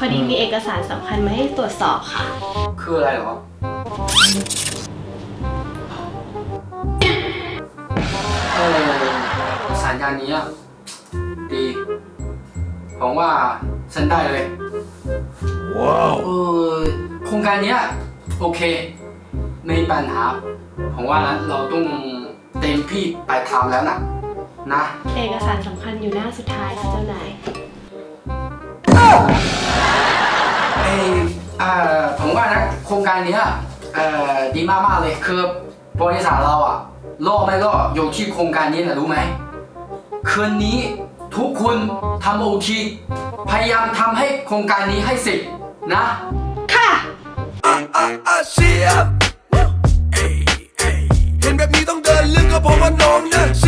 พอดีมีเอกสารสำคัญมาให้ตรวจสอบค่ะ คืออะไรเหรอ เออสัญญาณนี้อะดีผมว่าฉันได้เลย ว้าว เออโครงการเนี้ยโอเค ไม่มีปัญหาผมว่านะเราต้องเต็มที่ไปทำแล้วนะนะ เอกสารสำคัญอยู่หน้าสุดท้ายค่ะเจ้านายเออ เอ่อผมว่านะโครงการเนี้ยเอ่อดีมากๆเลยคือบริษัทเราอะล่อไม่ล่ออยู่ที่โครงการนี้นะรู้ไหมคืนนี้ทุกคนทำโอทีพยายามทำให้โครงการนี้ให้เสร็จนะ ค่ะอาเชียเห็นแบบนี้ต้องเดินลึกก็เพราะว่าน้องนะเชีย